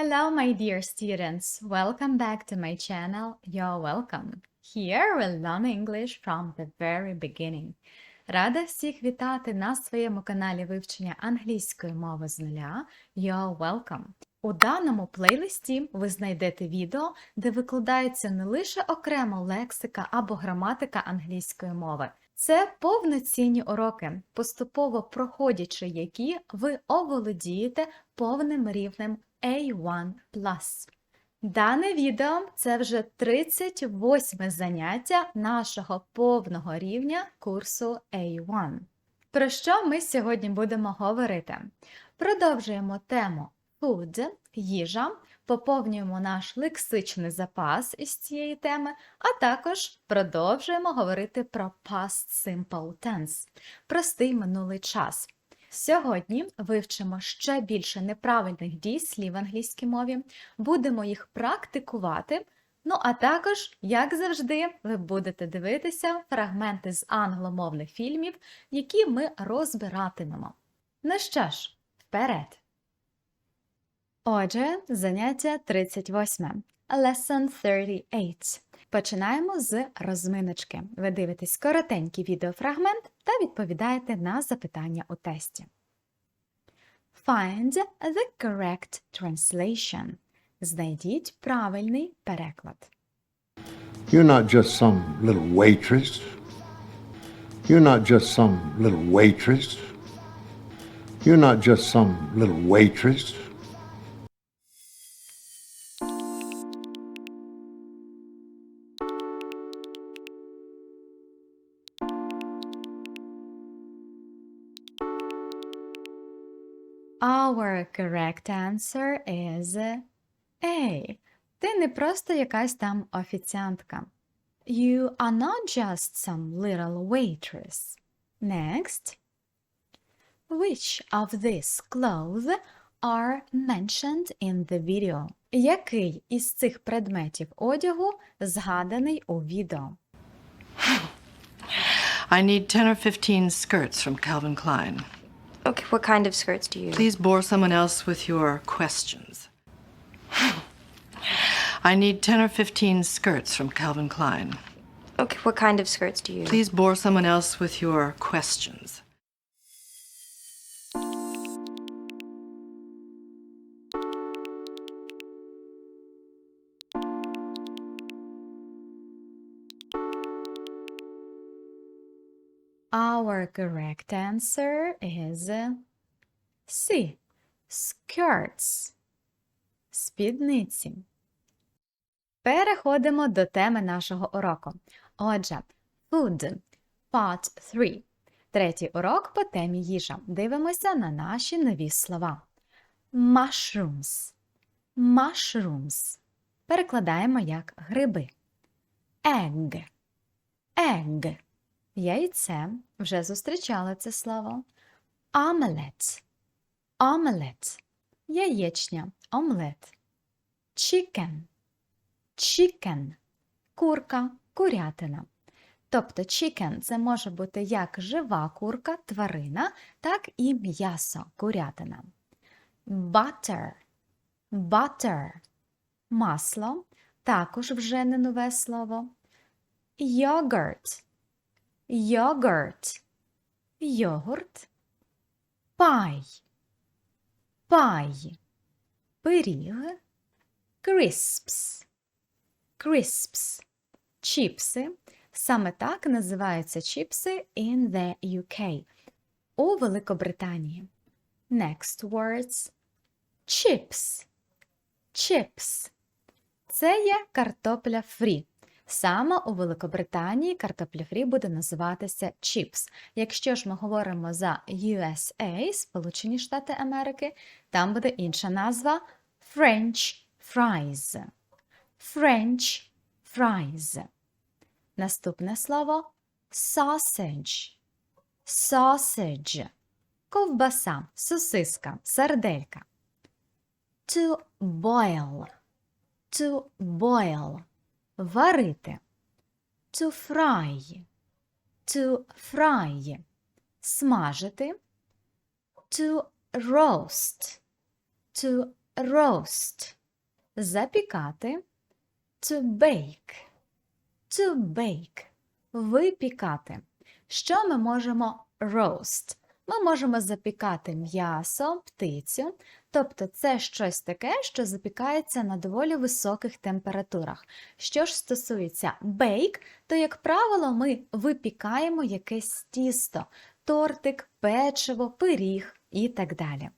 Hello, my dear students. Welcome back to my channel. You're welcome. Here we'll learn English from the very beginning. Рада всіх вітати на своєму каналі вивчення англійської мови з нуля. You're welcome. У даному плейлисті ви знайдете відео, де викладається не лише окремо лексика або граматика англійської мови. Це повноцінні уроки, поступово проходячи які ви оволодієте повним рівнем A1+. Дане відео це вже 38 заняття нашого повного рівня курсу A1. Про що ми сьогодні будемо говорити? Продовжуємо тему food, їжа, поповнюємо наш лексичний запас із цієї теми, а також продовжуємо говорити про past simple tense, простий минулий час. Сьогодні вивчимо ще більше неправильних дій слів в англійській мові, будемо їх практикувати. Ну, а також, як завжди, ви будете дивитися фрагменти з англомовних фільмів, які ми розбиратимемо. Ну що ж, вперед! Отже, заняття 38. Lesson 38. Починаємо з розминочки. Ви дивитесь коротенький відеофрагмент та відповідаєте на запитання у тесті. Find the correct translation. Знайдіть правильний переклад. You're not just some little waitress. You're not just some little waitress. You're not just some little waitress. correct answer is A. Ти не просто якась там офіціантка. You are not just some little waitress. Next. Which of these clothes are mentioned in the video? Який із цих предметів одягу згаданий у відео? I need 10 or 15 skirts from Calvin Klein. Okay, what kind of skirts do you Please bore someone else with your questions. I need 10 or 15 skirts from Calvin Klein. Okay, what kind of skirts do you Please bore someone else with your questions. Our correct answer is C. Skirts. Спідниці. Переходимо до теми нашого уроку. Отже, food. Part 3. Третій урок по темі їжа. Дивимося на наші нові слова. Mushrooms. Mushrooms. Перекладаємо як гриби. Egg. Egg. Яйце. Вже зустрічали це слово. Omelette. Omelette. Яєчня. Омлет. Chicken. Chicken. Курка, курятина. Тобто chicken – це може бути як жива курка, тварина, так і м'ясо, курятина. Butter. Butter. Масло. Також вже не нове слово. Yogurt. Йогурт. Йогурт. Пай. Пай. Пиріг. Crisps. Crisps. Чіпси. Саме так називаються чіпси in the UK. У Великобританії. Next words. Chips. Chips. Це є картопля фрі. Саме у Великобританії картопля фрі буде називатися chips. Якщо ж ми говоримо за USA, Сполучені Штати Америки, там буде інша назва French fries. French fries. Наступне слово sausage. Sausage. Ковбаса, сосиска, сарделька. To boil. To boil. Варити. To fry. To fry. Смажити. To roast. To roast – запікати, to bake – to bake – випікати. Що ми можемо roast? Ми можемо запікати м'ясо, птицю, тобто це щось таке, що запікається на доволі високих температурах. Що ж стосується bake, то, як правило, ми випікаємо якесь тісто, тортик, печиво, пиріг і так далі.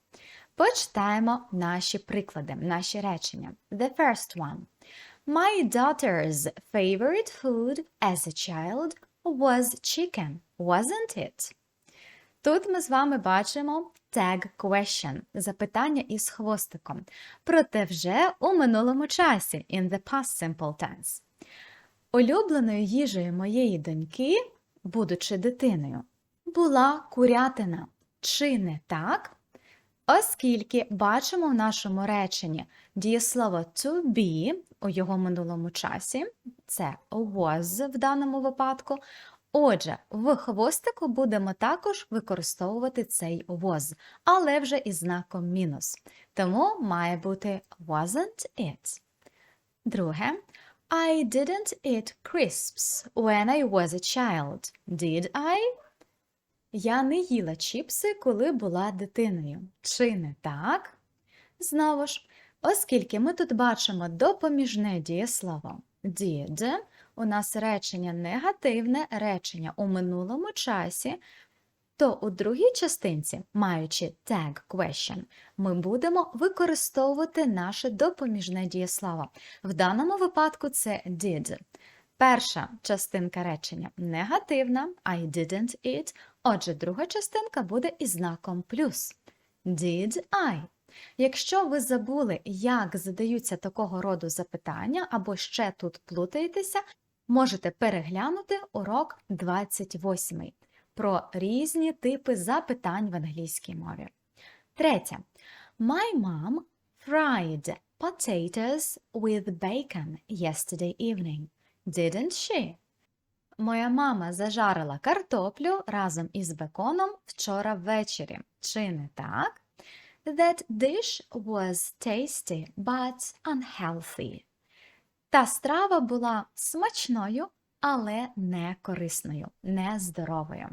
Почитаємо наші приклади, наші речення. The first one. My daughter's favorite food as a child was chicken, wasn't it? Тут ми з вами бачимо tag question – запитання із хвостиком, проте вже у минулому часі in the past simple tense. Улюбленою їжею моєї доньки, будучи дитиною, була курятина. Чи не так? Оскільки бачимо в нашому реченні дієслово to be у його минулому часі, це was в даному випадку. Отже, в хвостику будемо також використовувати цей was, але вже із знаком мінус. Тому має бути wasn't it. Друге. I didn't eat crisps when I was a child. Did I? Я не їла чіпси, коли була дитиною. Чи не так? Знову ж, оскільки ми тут бачимо допоміжне дієслово did, у нас речення негативне, речення у минулому часі, то у другій частинці, маючи tag question, ми будемо використовувати наше допоміжне дієслово. В даному випадку це did. Перша частинка речення негативна, I didn't eat, отже, друга частинка буде із знаком плюс. Did I? Якщо ви забули, як задаються такого роду запитання, або ще тут плутаєтеся, можете переглянути урок 28 про різні типи запитань в англійській мові. Третє. My mom fried potatoes with bacon yesterday evening. Didn't she? Моя мама зажарила картоплю разом із беконом вчора ввечері. Чи не так? That dish was tasty but unhealthy. Та страва була смачною, але не корисною, нездоровою.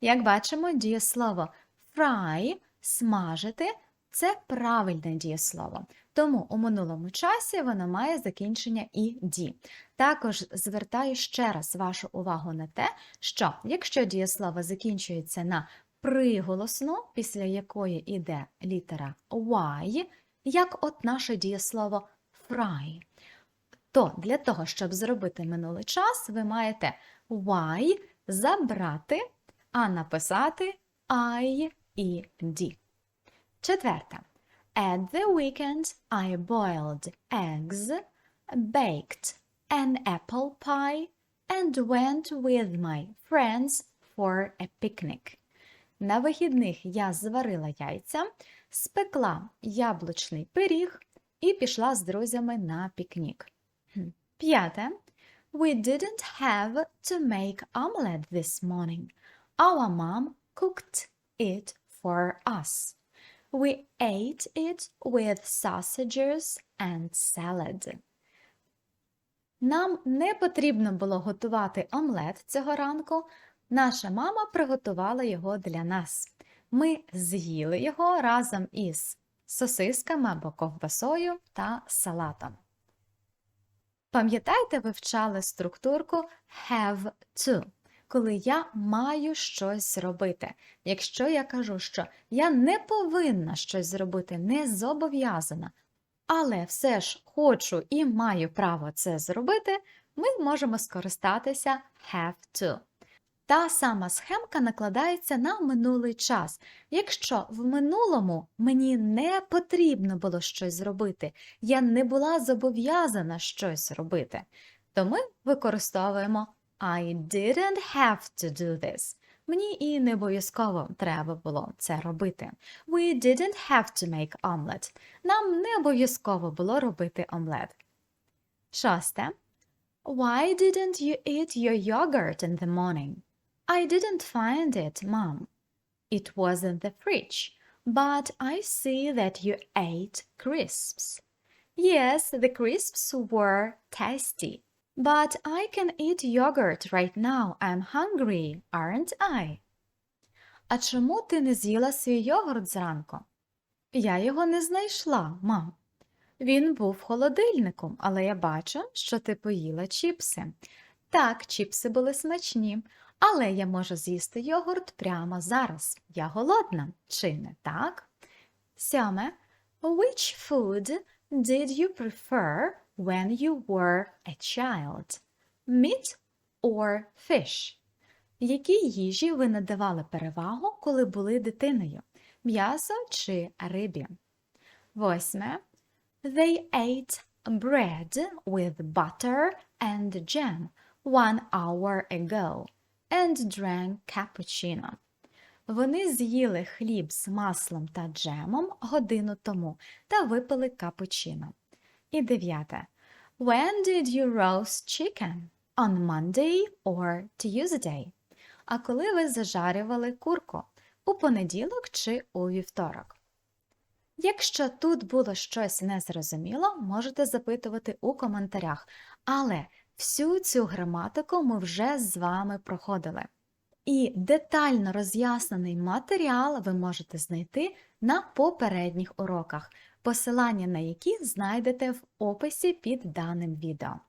Як бачимо, дієслово fry смажити це правильне дієслово. Тому у минулому часі воно має закінчення «ed». Також звертаю ще раз вашу увагу на те, що якщо дієслово закінчується на приголосну, після якої йде літера Y, як от наше дієслово fry, то для того, щоб зробити минулий час, ви маєте Y забрати, а написати I і D. Четверте. At the weekend I boiled eggs, baked an apple pie and went with my friends for a picnic. На вихідних я зварила яйця, спекла яблучний пиріг і пішла з друзями на пікнік. П'яте. We didn't have to make omelette this morning. Our mom cooked it for us. We ate it with sausages and salad. Нам не потрібно було готувати омлет цього ранку. Наша мама приготувала його для нас. Ми з'їли його разом із сосисками або ковбасою та салатом. Пам'ятаєте, ви вчали структурку have to, коли я маю щось зробити. Якщо я кажу, що я не повинна щось зробити, не зобов'язана, але все ж хочу і маю право це зробити, ми можемо скористатися have to. Та сама схемка накладається на минулий час. Якщо в минулому мені не потрібно було щось зробити, я не була зобов'язана щось робити, то ми використовуємо I didn't have to do this. Мені і не обов'язково треба було це робити. We didn't have to make omelette. Нам не обов'язково було робити омлет. Шосте. Why didn't you eat your yogurt in the morning? I didn't find it, Mom. It was in the fridge. But I see that you ate crisps. Yes, the crisps were tasty. But I can eat yogurt right now. I'm hungry, aren't I? А чому ти не з'їла свій йогурт зранку? Я його не знайшла, мам. Він був в холодильнику, але я бачу, що ти поїла чіпси. Так, чіпси були смачні, але я можу з'їсти йогурт прямо зараз. Я голодна, чи не так? Сьоме. Which food did you prefer when you were a child? Meat or fish? Які їжі ви надавали перевагу, коли були дитиною? М'ясо чи рибі? Восьме. They ate bread with butter and jam one hour ago and drank cappuccino. Вони з'їли хліб з маслом та джемом годину тому та випили капучино. І дев'яте. When did you roast chicken? On Monday or Tuesday? А коли ви зажарювали курку? У понеділок чи у вівторок? Якщо тут було щось незрозуміло, можете запитувати у коментарях, але всю цю граматику ми вже з вами проходили. І детально роз'яснений матеріал ви можете знайти на попередніх уроках, посилання на які знайдете в описі під даним відео.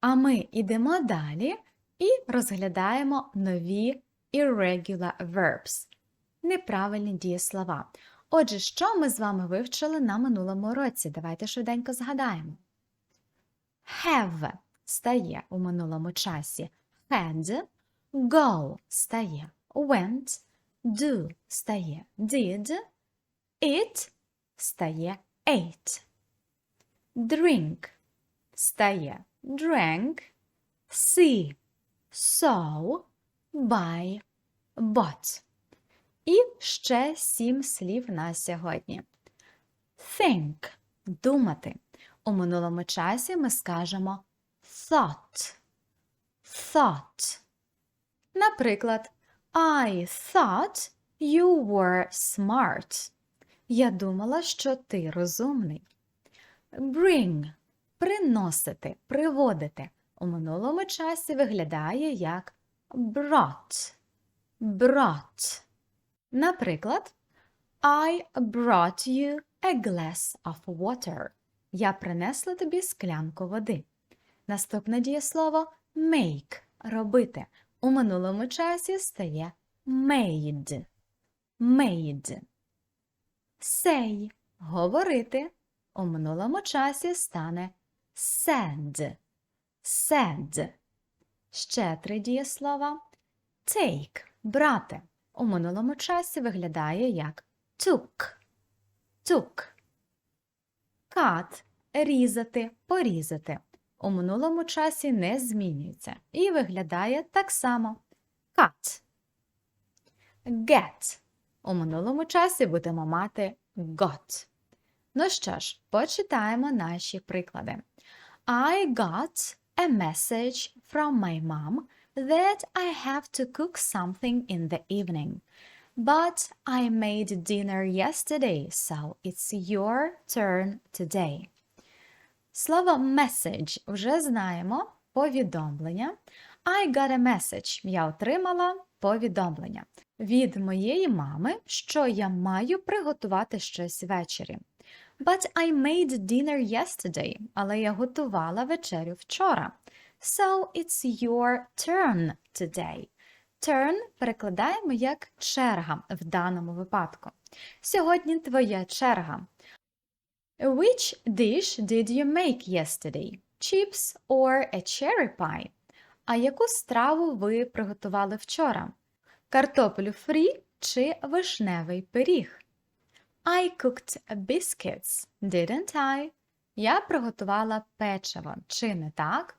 А ми йдемо далі і розглядаємо нові irregular verbs – неправильні дієслова. Отже, що ми з вами вивчили на минулому уроці? Давайте швиденько згадаємо. Have стає у минулому часі. Had, go стає. Went, do стає. Did, eat стає. Ate, drink стає. Drank, see. Saw, buy bought. І ще сім слів на сьогодні. Think – думати. У минулому часі ми скажемо thought. Thought. Наприклад, I thought you were smart. Я думала, що ти розумний. Bring – приносити, приводити. У минулому часі виглядає як brought. Brought. Наприклад, I brought you a glass of water. Я принесла тобі склянку води. Наступне дієслово make робити. У минулому часі стає made. Made. Say говорити. У минулому часі стане said. Said. Ще три дієслова. Take брати. У минулому часі виглядає як took. Took. Cut різати, порізати. У минулому часі не змінюється і виглядає так само. Cut. Get. У минулому часі будемо мати got. Ну що ж, почитаємо наші приклади. I got a message from my mom that I have to cook something in the evening. But I made dinner yesterday, so it's your turn today. Слово message вже знаємо повідомлення. I got a message. Я отримала повідомлення від моєї мами, що я маю приготувати щось ввечері. But I made dinner yesterday, але я готувала вечерю вчора. So it's your turn today. Turn перекладаємо як черга в даному випадку. Сьогодні твоя черга. Which dish did you make yesterday? Chips or a cherry pie? А яку страву ви приготували вчора? Картоплю фрі чи вишневий пиріг? I cooked biscuits, didn't I? Я приготувала печиво, чи не так?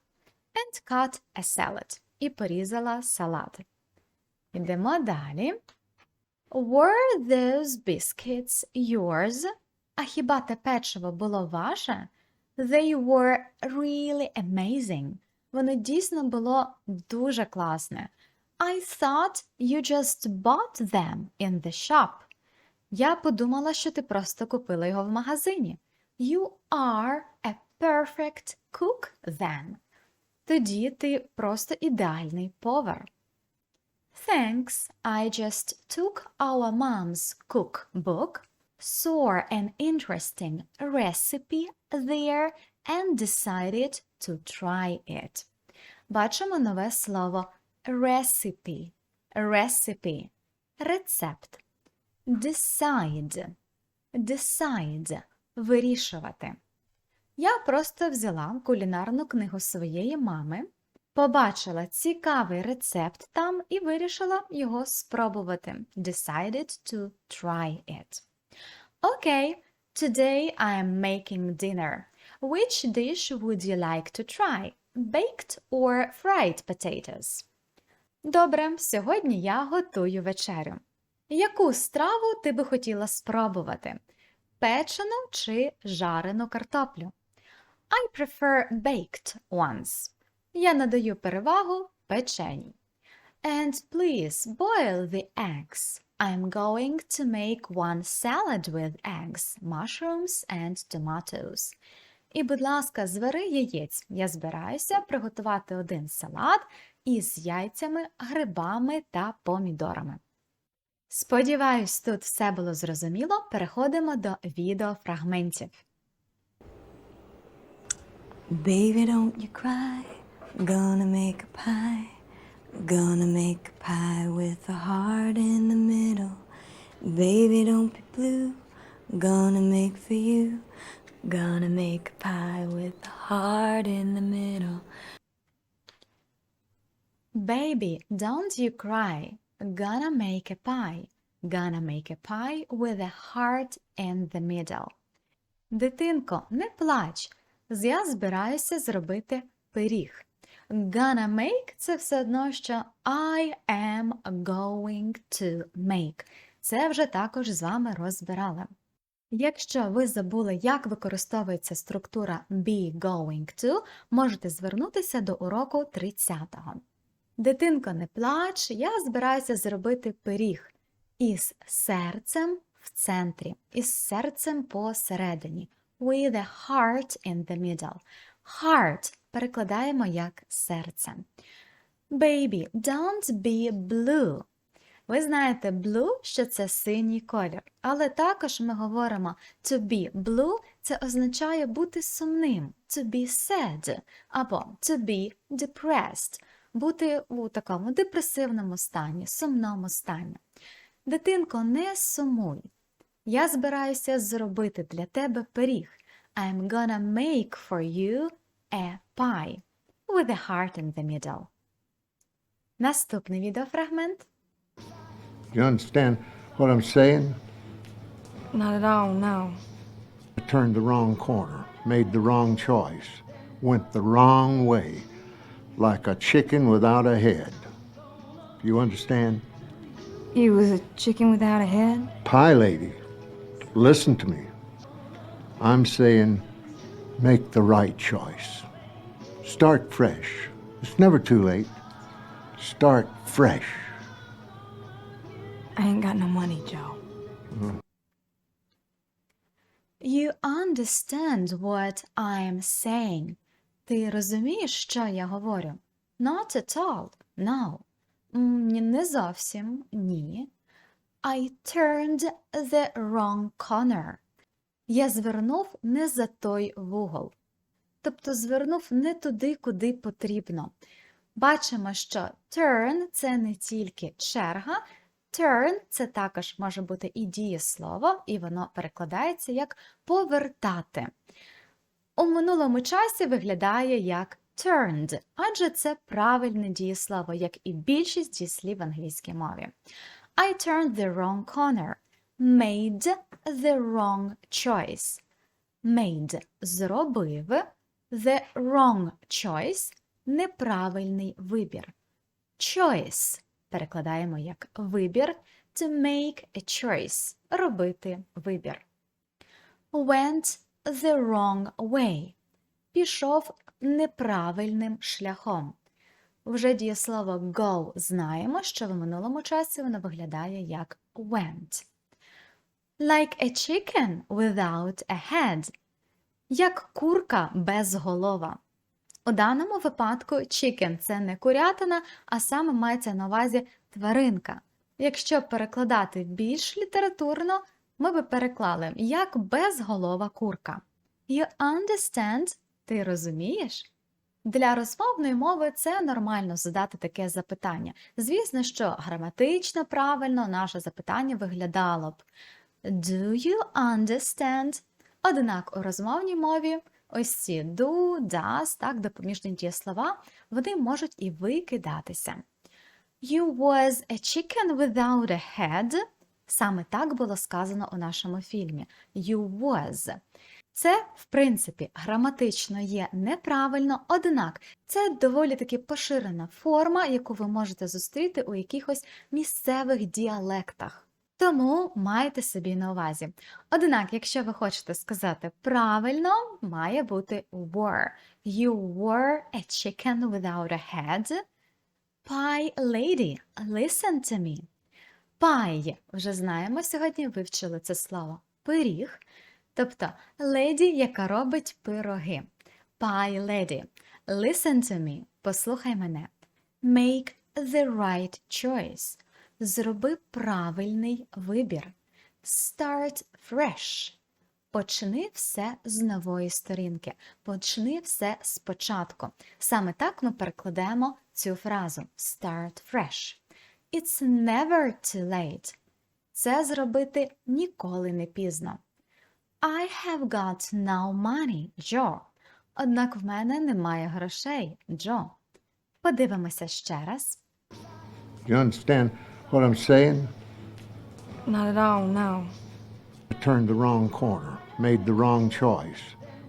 And cut a salad. І порізала салат. Ідемо далі. Were those biscuits yours? А хіба те печиво було ваше? They were really amazing. Воно дійсно було дуже класне. I thought you just bought them in the shop. Я подумала, що ти просто купила його в магазині. You are a perfect cook then. Тоді ти просто ідеальний повар. Thanks, I just took our mom's cookbook, saw an interesting recipe there and decided to try it. Бачимо нове слово recipe. Recipe. Рецепт. Decide. Decide. Вирішувати. Я просто взяла кулінарну книгу своєї мами, побачила цікавий рецепт там і вирішила його спробувати. Decided to try it. Okay, today I am making dinner. Which dish would you like to try? Baked or fried potatoes? Добре, сьогодні я готую вечерю. Яку страву ти би хотіла спробувати? Печену чи жарену картоплю? I prefer baked ones. Я надаю перевагу печеній. And please boil the eggs. I'm going to make one salad with eggs, mushrooms and tomatoes. І, будь ласка, звари яєць. Я збираюся приготувати один салат із яйцями, грибами та помідорами. Сподіваюсь, тут все було зрозуміло. Переходимо до відеофрагментів. Baby, don't you cry. Gonna make a pie. Gonna make a pie with a heart in the middle. Baby, don't be blue. Gonna make for you. Gonna make a pie with a heart in the middle. Baby, don't you cry. Gonna make a pie. Gonna make a pie with a heart in the middle. Дитинко, не плач. Я збираюся зробити пиріг. Gonna make – це все одно, що I am going to make. Це вже також з вами розбирали. Якщо ви забули, як використовується структура be going to, можете звернутися до уроку 30-го. Дитинко, не плач, я збираюся зробити пиріг із серцем в центрі, із серцем посередині. With a heart in the middle. Heart перекладаємо як серце. Baby, don't be blue. Ви знаєте blue, що це синій колір, але також ми говоримо to be blue – це означає бути сумним, to be sad або to be depressed – бути у такому депресивному стані, сумному стані. Дитинко, не сумуй. Я збираюся зробити для тебе пиріг. I'm gonna make for you a pie with a heart in the middle. Наступний відеофрагмент. You understand what I'm saying? Not at all, no. I turned the wrong corner, made the wrong choice, went the wrong way, like a chicken without a head. You understand? You was a chicken without a head? Pie lady, listen to me. I'm saying make the right choice. Start fresh. It's never too late. Start fresh. I ain't got no money, Joe. You understand what I'm saying. Ти розумієш, що я говорю? Not at all. No. М, ні, Не зовсім. Ні. I turned the wrong corner. Я звернув не за той вугол. Тобто звернув не туди, куди потрібно. Бачимо, що turn – це не тільки черга, turn – це також може бути і дієслово, і воно перекладається як повертати. У минулому часі виглядає як turned, адже це правильне дієслово, як і більшість дієслів в англійській мові. I turned the wrong corner. Made the wrong choice. Made – зробив. The wrong choice – неправильний вибір. Choice перекладаємо як вибір. To make a choice – робити вибір. Went the wrong way. Пішов неправильним шляхом. Вже дієслово go знаємо, що в минулому часі воно виглядає як went. Like a chicken without a head. Як курка без голова. У даному випадку chicken – це не курятина, а саме мається на увазі тваринка. Якщо перекладати більш літературно, ми би переклали як безголова курка. You understand? Ти розумієш? Для розмовної мови це нормально задати таке запитання. Звісно, що граматично правильно наше запитання виглядало б Do you understand? Однак у розмовній мові ось ці do, does, так, допоміжні дієслова, вони можуть і викидатися. You was a chicken without a head. Саме так було сказано у нашому фільмі. You was. Це, в принципі, граматично є неправильно, однак це доволі таки поширена форма, яку ви можете зустріти у якихось місцевих діалектах. Тому майте собі на увазі. Однак, якщо ви хочете сказати правильно, має бути were. You were a chicken without a head. Pie lady, listen to me. Pie, вже знаємо сьогодні, вивчили це слово. Пиріг, тобто леді, яка робить пироги. Pie lady, listen to me, послухай мене. Make the right choice. Зроби правильний вибір. Start fresh. Почни все з нової сторінки. Почни все спочатку. Саме так ми перекладаємо цю фразу Start fresh. It's never too late. Це зробити ніколи не пізно. I have got no money, Joe. Однак в мене немає грошей, Джо. Подивимося ще раз. You understand what I'm saying? Not at all, no. I turned the wrong corner, made the wrong choice,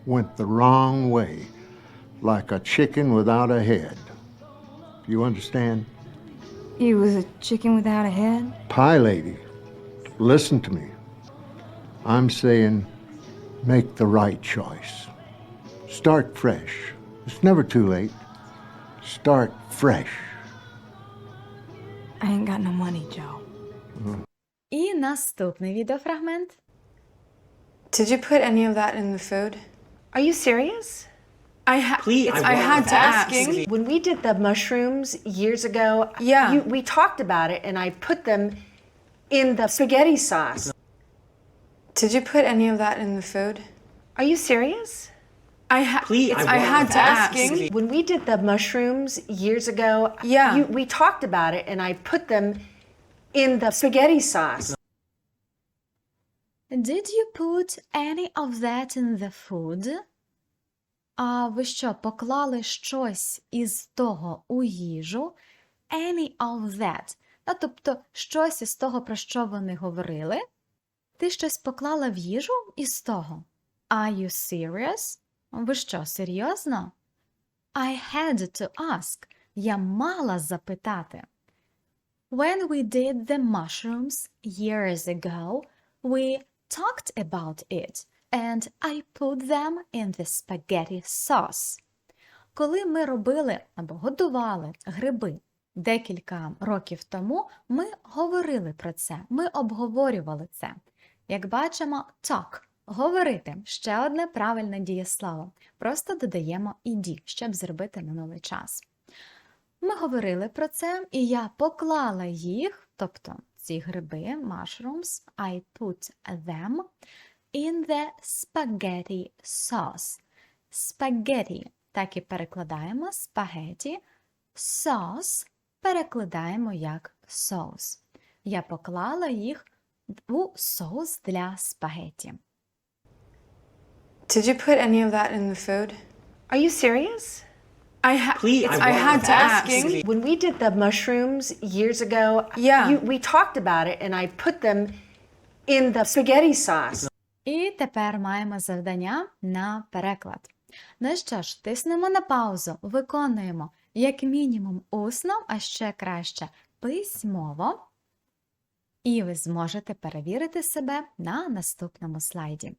went the wrong way, like a chicken without a head. You understand? You was a chicken without a head? Pie lady, listen to me. I'm saying make the right choice. Start fresh. It's never too late. Start fresh. I ain't got no money, Joe. І наступний відеофрагмент. Did you put any of that in the food? Are you serious? I ha- Please, it's- I I, was had to ask. asking. When we did the mushrooms years ago, Yeah. you, we talked about it, and I put them in the spaghetti sauce. Did you put any of that in the food? Are you serious? I ha- Please, I I, had to ask. When we did the mushrooms years ago, Yeah. you, we talked about it, and I put them in the spaghetti sauce. Did you put any of that in the food? А ви що, поклали щось із того у їжу? Any of that. А, тобто щось із того, про що вони говорили? Ти щось поклала в їжу із того? Are you serious? Ви що, серйозно? I had to ask. Я мала запитати. When we did the mushrooms years ago, we talked about it, and I put them in the spaghetti sauce. Коли ми робили або готували гриби декілька років тому, ми говорили про це, ми обговорювали це. Як бачимо, talk – говорити ще одне правильне дієслово. Просто додаємо «ed», щоб зробити минулий час. Ми говорили про це, і я поклала їх, тобто ці гриби, mushrooms, I put them in the spaghetti sauce. Spaghetti, так і перекладаємо, спагеті. Sauce перекладаємо як соус. Я поклала їх у соус для спагеті. Did you put any of that in the food? Are you serious? I ha- Please, I I, had to ask. asking. When we did the mushrooms years ago, Yeah. you, we talked about it, and I put them in the spaghetti sauce. І тепер маємо завдання на переклад. Ну що ж, тиснемо на паузу, виконуємо як мінімум усно, а ще краще письмово. І ви зможете перевірити себе на наступному слайді.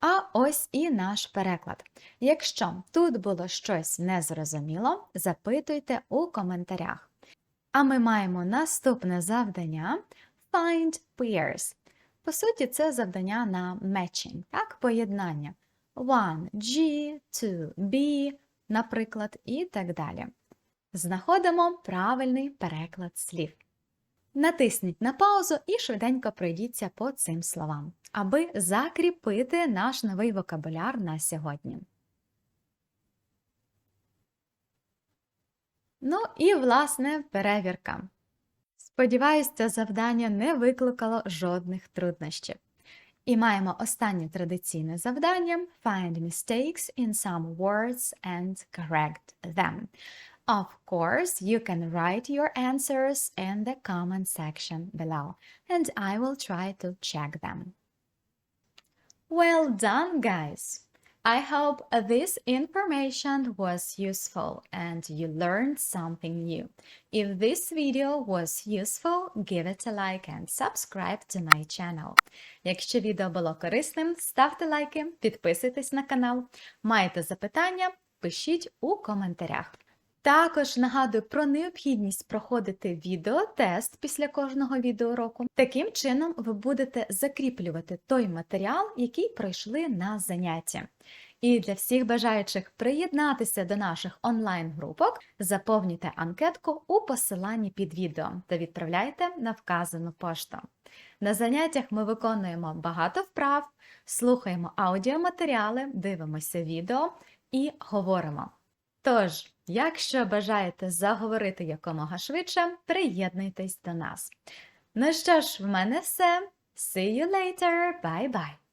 А ось і наш переклад. Якщо тут було щось незрозуміло, запитуйте у коментарях. А ми маємо наступне завдання Find pairs. По суті, це завдання на matching, так, поєднання. One G, two B, наприклад, і так далі. Знаходимо правильний переклад слів. Натисніть на паузу і швиденько пройдіться по цим словам, аби закріпити наш новий вокабуляр на сьогодні. Ну і, власне, перевірка. Сподіваюсь, це завдання не викликало жодних труднощів. І маємо останнє традиційне завдання Find mistakes in some words and correct them. Of course, you can write your answers in the comment section below, and I will try to check them. Well done, guys! I hope this information was useful and you learned something new. If this video was useful, give it a like and subscribe to my channel. Якщо відео було корисним, ставте лайки, підписуйтесь на канал. Маєте запитання? Пишіть у коментарях. Також нагадую про необхідність проходити відеотест після кожного відеоуроку. Таким чином, ви будете закріплювати той матеріал, який пройшли на занятті. І для всіх бажаючих приєднатися до наших онлайн-групок, заповнюйте анкетку у посиланні під відео та відправляйте на вказану пошту. На заняттях ми виконуємо багато вправ, слухаємо аудіоматеріали, дивимося відео і говоримо. Тож, якщо бажаєте заговорити якомога швидше, приєднуйтесь до нас. Ну що ж, в мене все. See you later. Bye-bye.